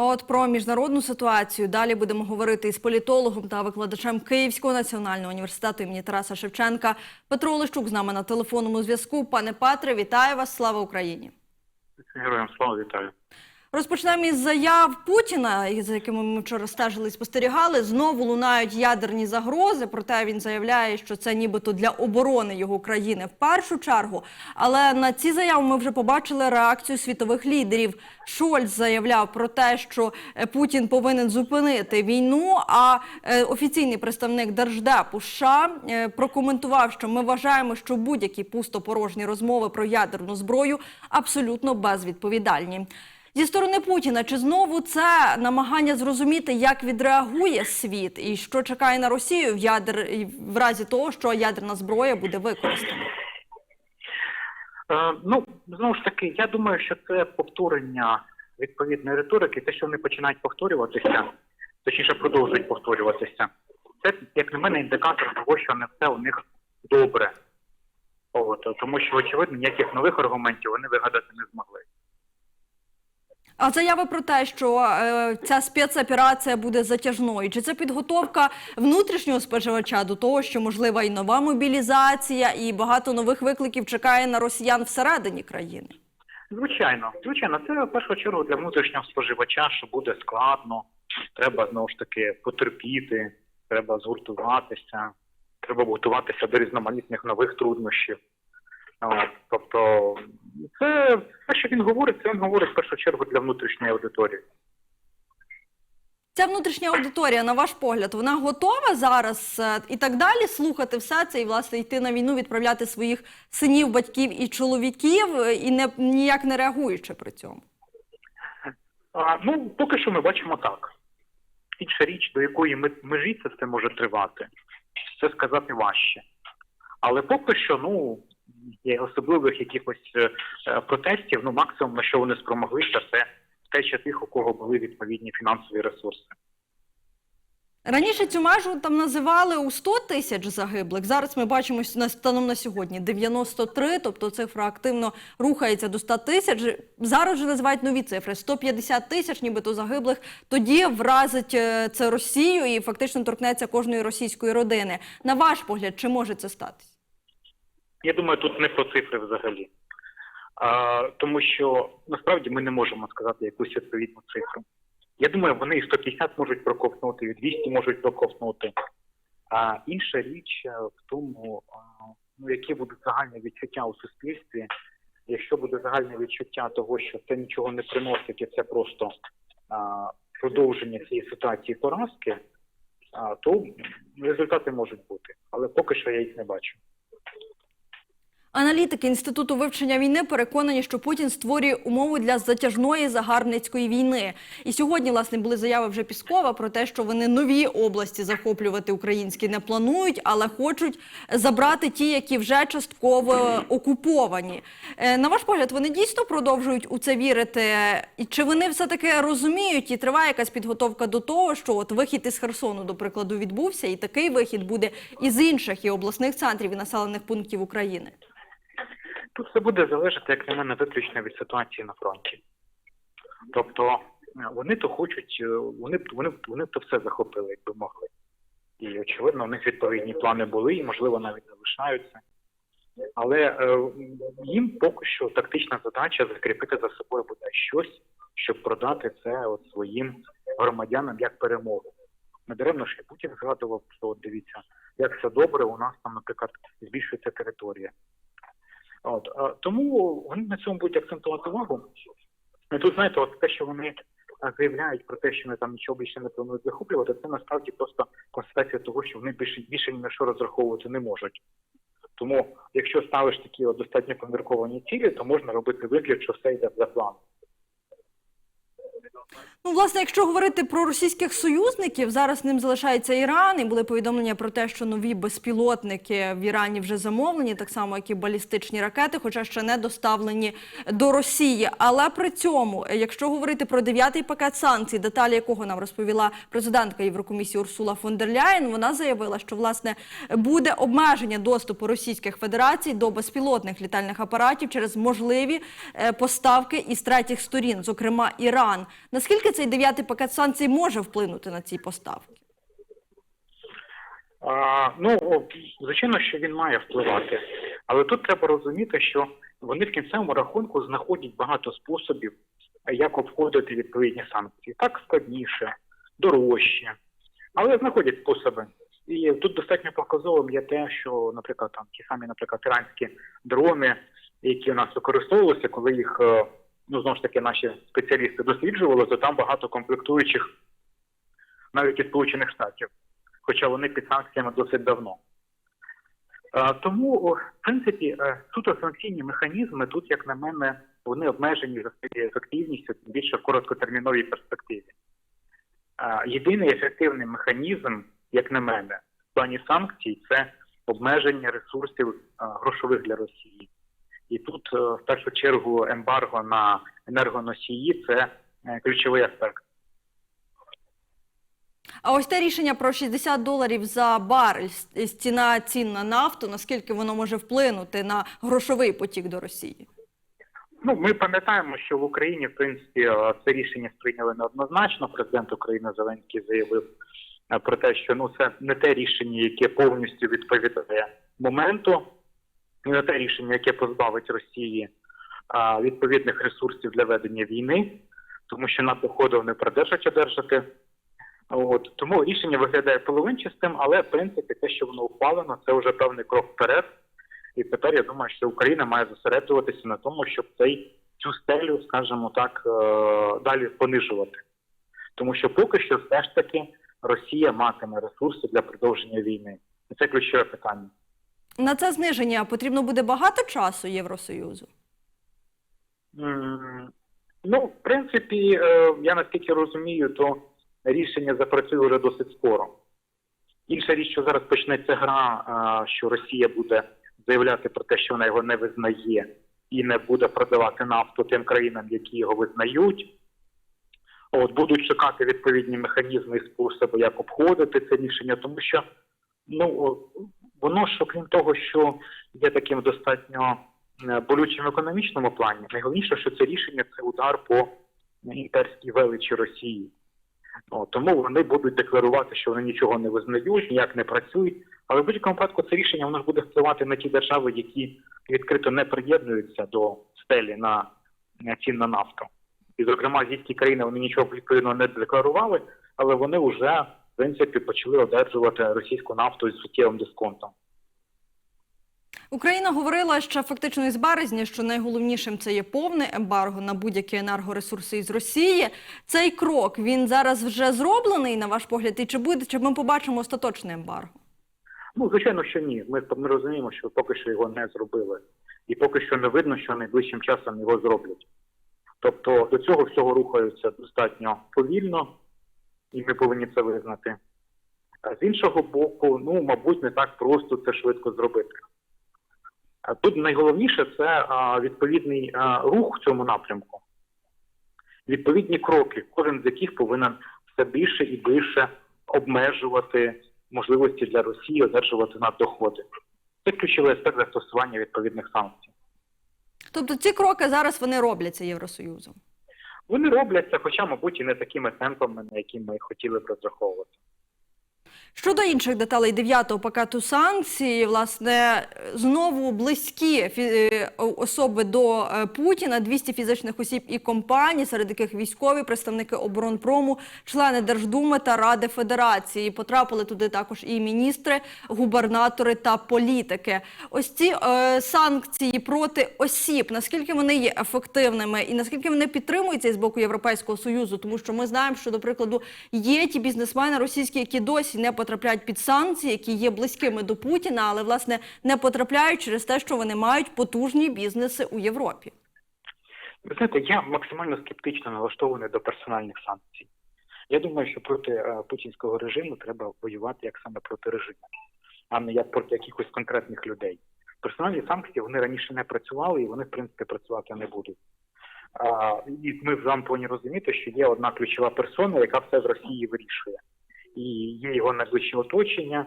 От про міжнародну ситуацію далі будемо говорити із політологом та викладачем Київського національного університету імені Тараса Шевченка. Петро Олещук з нами на телефонному зв'язку. Пане Патре, вітаю вас! Слава Україні! Героям слава вітаю. Розпочнемо із заяв Путіна, за якими ми вчора стежили і спостерігали. Знову лунають ядерні загрози. Проте він заявляє, що це нібито для оборони його країни в першу чергу. Але на ці заяви ми вже побачили реакцію світових лідерів. Шольц заявляв про те, що е, Путін повинен зупинити війну. А е, офіційний представник Держдепу США е, прокоментував, що ми вважаємо, що будь-які пустопорожні розмови про ядерну зброю абсолютно безвідповідальні. Зі сторони Путіна, чи знову це намагання зрозуміти, як відреагує світ і що чекає на Росію в ядер в разі того, що ядерна зброя буде використана? Е, ну знову ж таки, я думаю, що це повторення відповідної риторики, те, що вони починають повторюватися, точніше продовжують повторюватися. Це, як на мене, індикатор того, що не все у них добре. От, тому що, очевидно, ніяких нових аргументів вони вигадати не змогли. А заяви про те, що е, ця спецоперація буде затяжною, чи це підготовка внутрішнього споживача до того, що можлива і нова мобілізація, і багато нових викликів чекає на росіян всередині країни? Звичайно, звичайно, це в першу чергу для внутрішнього споживача, що буде складно, треба знову ж таки потерпіти, треба згуртуватися, треба готуватися до різноманітних нових труднощів. От, тобто, це те, що він говорить, це він говорить в першу чергу для внутрішньої аудиторії. Ця внутрішня аудиторія, на ваш погляд, вона готова зараз е, і так далі слухати все це і власне йти на війну, відправляти своїх синів, батьків і чоловіків, е, і не ніяк не реагуючи при цьому. А, ну, поки що ми бачимо так. Інша річ, до якої межі це все може тривати, це сказати важче. Але поки що, ну, особливих якихось е, е, протестів, ну, максимум, на що вони спромоглися, це втеча тих, у кого були відповідні фінансові ресурси. Раніше цю межу там називали у 100 тисяч загиблих. Зараз ми бачимо станом на сьогодні 93, тобто цифра активно рухається до 100 тисяч. Зараз вже називають нові цифри 150 тисяч, нібито загиблих. Тоді вразить е, це Росію і фактично торкнеться кожної російської родини. На ваш погляд, чи може це статися? Я думаю, тут не про цифри взагалі. А, тому що насправді ми не можемо сказати якусь відповідну цифру. Я думаю, вони і 150 можуть проковтнути, і 200 можуть проковтнути. А інша річ е, в тому, ну, які будуть загальні відчуття у суспільстві. Якщо буде загальне відчуття того, що це нічого не приносить, і це просто а, продовження цієї ситуації поразки, а, то результати можуть бути. Але поки що я їх не бачу. Аналітики Інституту вивчення війни переконані, що Путін створює умови для затяжної загарбницької війни. І сьогодні, власне, були заяви вже Піскова про те, що вони нові області захоплювати українські не планують, але хочуть забрати ті, які вже частково окуповані. Е, На ваш погляд, вони дійсно продовжують у це вірити? І чи вони все таки розуміють і триває якась підготовка до того, що от вихід із Херсону, до прикладу, відбувся, і такий вихід буде із інших і обласних центрів і населених пунктів України? Тут все буде залежати, як на мене, виключно від ситуації на фронті. Тобто е, вони то хочуть, е, вони вони, вони то все захопили, якби могли. І очевидно, у них відповідні плани були і, можливо, навіть залишаються. Але е, їм поки що тактична задача закріпити за собою буде щось, щоб продати це от своїм громадянам як перемогу. Недаремно ж і Путін згадував, що от дивіться, як все добре, у нас там, наприклад, збільшується територія. От тому вони на цьому будуть акцентувати увагу. І тут знаєте, от те, що вони заявляють про те, що вони там нічого більше не планують захоплювати, це насправді просто констатація того, що вони більше більше ні на що розраховувати не можуть. Тому, якщо ставиш такі от достатньо помірковані цілі, то можна робити вигляд, що все йде за планом. Ну, власне, якщо говорити про російських союзників, зараз ним залишається Іран, і були повідомлення про те, що нові безпілотники в Ірані вже замовлені, так само як і балістичні ракети, хоча ще не доставлені до Росії. Але при цьому, якщо говорити про дев'ятий пакет санкцій, деталі якого нам розповіла президентка Єврокомісії Урсула фон дер Ляєн, вона заявила, що власне буде обмеження доступу Російських Федерацій до безпілотних літальних апаратів через можливі е, поставки із третіх сторін, зокрема Іран. Наскільки цей дев'ятий пакет санкцій може вплинути на ці поставки? А, ну, звичайно, що він має впливати. Але тут треба розуміти, що вони в кінцевому рахунку знаходять багато способів, як обходити відповідні санкції. Так складніше, дорожче, але знаходять способи. І тут достатньо показовим є те, що, наприклад, там ті самі, наприклад, іранські дрони, які у нас використовувалися, коли їх е, ну знову ж таки наші спеціалісти досліджували, то там багато комплектуючих навіть із Сполучених Штатів, хоча вони під санкціями досить давно. Е, Тому, в принципі, е, суто санкційні механізми тут, як на мене, вони обмежені за своєю ефективністю, більше в короткотерміновій перспективі. Е, Єдиний ефективний механізм, як на мене, в плані санкцій це обмеження ресурсів е, грошових для Росії. І тут, е, в першу чергу, ембарго на енергоносії це е, ключовий аспект. А ось те рішення про 60 доларів за барель ціна цін на нафту, наскільки воно може вплинути на грошовий потік до Росії? Ну, ми пам'ятаємо, що в Україні, в принципі, е, це рішення сприйняли неоднозначно. Президент України Зеленський заявив про те, що ну це не те рішення, яке повністю відповідає моменту, не те рішення, яке позбавить Росії а, відповідних ресурсів для ведення війни, тому що НАТО доходів не продержать одержати. От тому рішення виглядає половинчастим, але в принципі те, що воно ухвалено, це вже певний крок вперед. І тепер я думаю, що Україна має зосереджуватися на тому, щоб цей цю стелю, скажімо так, е, далі понижувати. Тому що поки що все ж таки Росія матиме ресурси для продовження війни. І це ключове питання. На це зниження потрібно буде багато часу Євросоюзу. Ну, в принципі, е, я наскільки розумію, то рішення запрацює вже досить скоро. Інша річ, що зараз почнеться гра, е, що Росія буде заявляти про те, що вона його не визнає, і не буде продавати нафту тим країнам, які його визнають. От будуть шукати відповідні механізми і способи, як обходити це рішення, тому що ну воно ж, окрім того, що є таким достатньо е, болючим в економічному плані, найголовніше, що це рішення це удар по імперській величі Росії. О, тому вони будуть декларувати, що вони нічого не визнають, ніяк не працюють. Але в будь-якому випадку це рішення воно ж буде впливати на ті держави, які відкрито не приєднуються до стелі на цін на нафту. І, зокрема, азійські країни вони нічого відповідно не декларували, але вони вже принципі почали одержувати російську нафту з суттєвим дисконтом. Україна говорила ще фактично із березня, що найголовнішим це є повне ембарго на будь-які енергоресурси із Росії. Цей крок він зараз вже зроблений, на ваш погляд, і чи буде чи ми побачимо остаточне ембарго? Ну, звичайно, що ні. Ми, ми розуміємо, що поки що його не зробили, і поки що не видно, що найближчим часом його зроблять. Тобто до цього всього рухаються достатньо повільно, і ми повинні це визнати. А з іншого боку, ну, мабуть, не так просто це швидко зробити. Тут найголовніше це відповідний рух в цьому напрямку, відповідні кроки, кожен з яких повинен все більше і більше обмежувати можливості для Росії одержувати наддоходи. Це ключовий аспект застосування відповідних санкцій. Тобто ці кроки зараз вони робляться Євросоюзом. Вони робляться, хоча, мабуть, і не такими темпами, на які ми хотіли б розраховувати. Щодо інших деталей дев'ятого пакету санкцій, власне, знову близькі е, особи до е, Путіна, 200 фізичних осіб і компаній, серед яких військові, представники оборонпрому, члени Держдуми та Ради Федерації. Потрапили туди також і міністри, губернатори та політики. Ось ці е, санкції проти осіб, наскільки вони є ефективними і наскільки вони підтримуються з боку Європейського союзу, тому що ми знаємо, що до прикладу є ті бізнесмени російські, які досі не потрапляють під санкції, які є близькими до Путіна, але власне не потрапляють через те, що вони мають потужні бізнеси у Європі. Ви знаєте, я максимально скептично налаштований до персональних санкцій. Я думаю, що проти е, путінського режиму треба воювати як саме проти режиму, а не як проти якихось конкретних людей. Персональні санкції вони раніше не працювали і вони, в принципі, працювати не будуть. А, і ми вами повинні розуміти, що є одна ключова персона, яка все в Росії вирішує. І є його найближче оточення.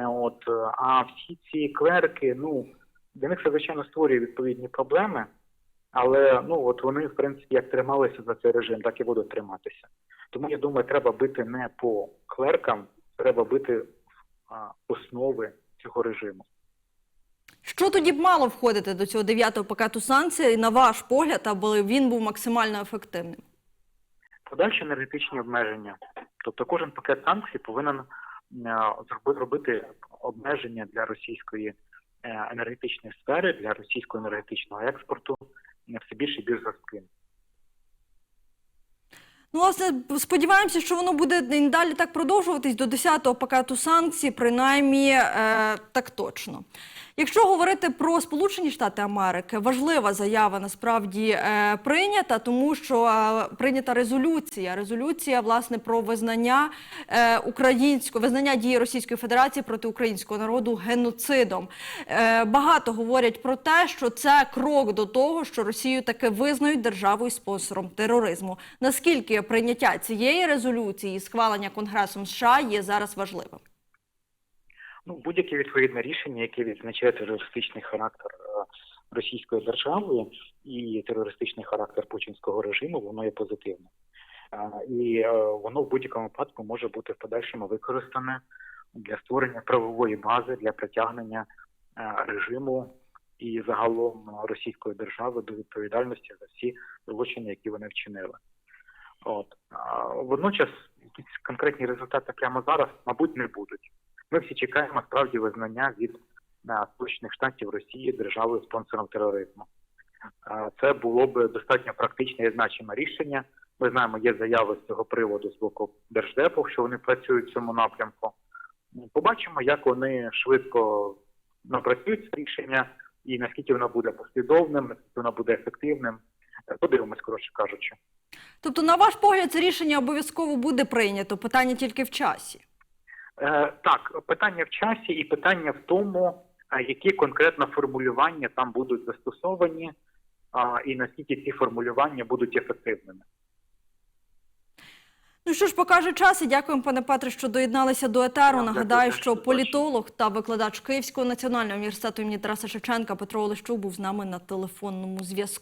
Е, От, е, а всі ці клерки, ну, для них це, звичайно, створює відповідні проблеми. Але ну от вони, в принципі, як трималися за цей режим, так і будуть триматися. Тому я думаю, треба бити не по клеркам, треба бити в основи цього режиму. Що тоді б мало входити до цього дев'ятого пакету санкцій, на ваш погляд, аби він був максимально ефективним? Подальші енергетичні обмеження. Тобто кожен пакет санкцій повинен е, робити обмеження для російської е, енергетичної сфери, для російського енергетичного експорту все більше і більш жорстким. Ну, власне, сподіваємося, що воно буде далі так продовжуватись до 10-го пакету санкцій, принаймні е, так точно. Якщо говорити про Сполучені Штати Америки, важлива заява насправді е, прийнята, тому що е, прийнята резолюція. Резолюція власне про визнання е, українського визнання дії Російської Федерації проти українського народу геноцидом. Багато говорять про те, що це крок до того, що Росію таки визнають державою спонсором тероризму. Наскільки прийняття цієї резолюції схвалення Конгресом США є зараз важливим? Ну, будь-яке відповідне рішення, яке відзначає терористичний характер е, Російської держави і терористичний характер путінського режиму, воно є позитивним. Е, І е, воно в будь-якому випадку може бути в подальшому використане для створення правової бази для притягнення режиму і загалом Російської держави до відповідальності за всі злочини, які вони вчинили. От водночас якісь конкретні результати прямо зараз, мабуть, не будуть. Ми всі чекаємо справді визнання від е, Сполучених Штатів Росії державою спонсором тероризму. Е, Це було б достатньо практичне і значиме рішення. Ми знаємо, є заяви з цього приводу з боку держдепу, що вони працюють в цьому напрямку. Побачимо, як вони швидко напрацюють це рішення і наскільки воно буде послідовним, наскільки воно буде ефективним. Е, Подивимось, коротше кажучи. Тобто, на ваш погляд, це рішення обов'язково буде прийнято. Питання тільки в часі. Е, так, питання в часі і питання в тому, які конкретно формулювання там будуть застосовані, і наскільки ці формулювання будуть ефективними. Ну що ж, покаже час. І дякуємо, пане Петре, що доєдналися до етеру. Нагадаю, що що політолог та викладач Київського національного університету імені Тараса Шевченка Петро Олещук був з нами на телефонному зв'язку.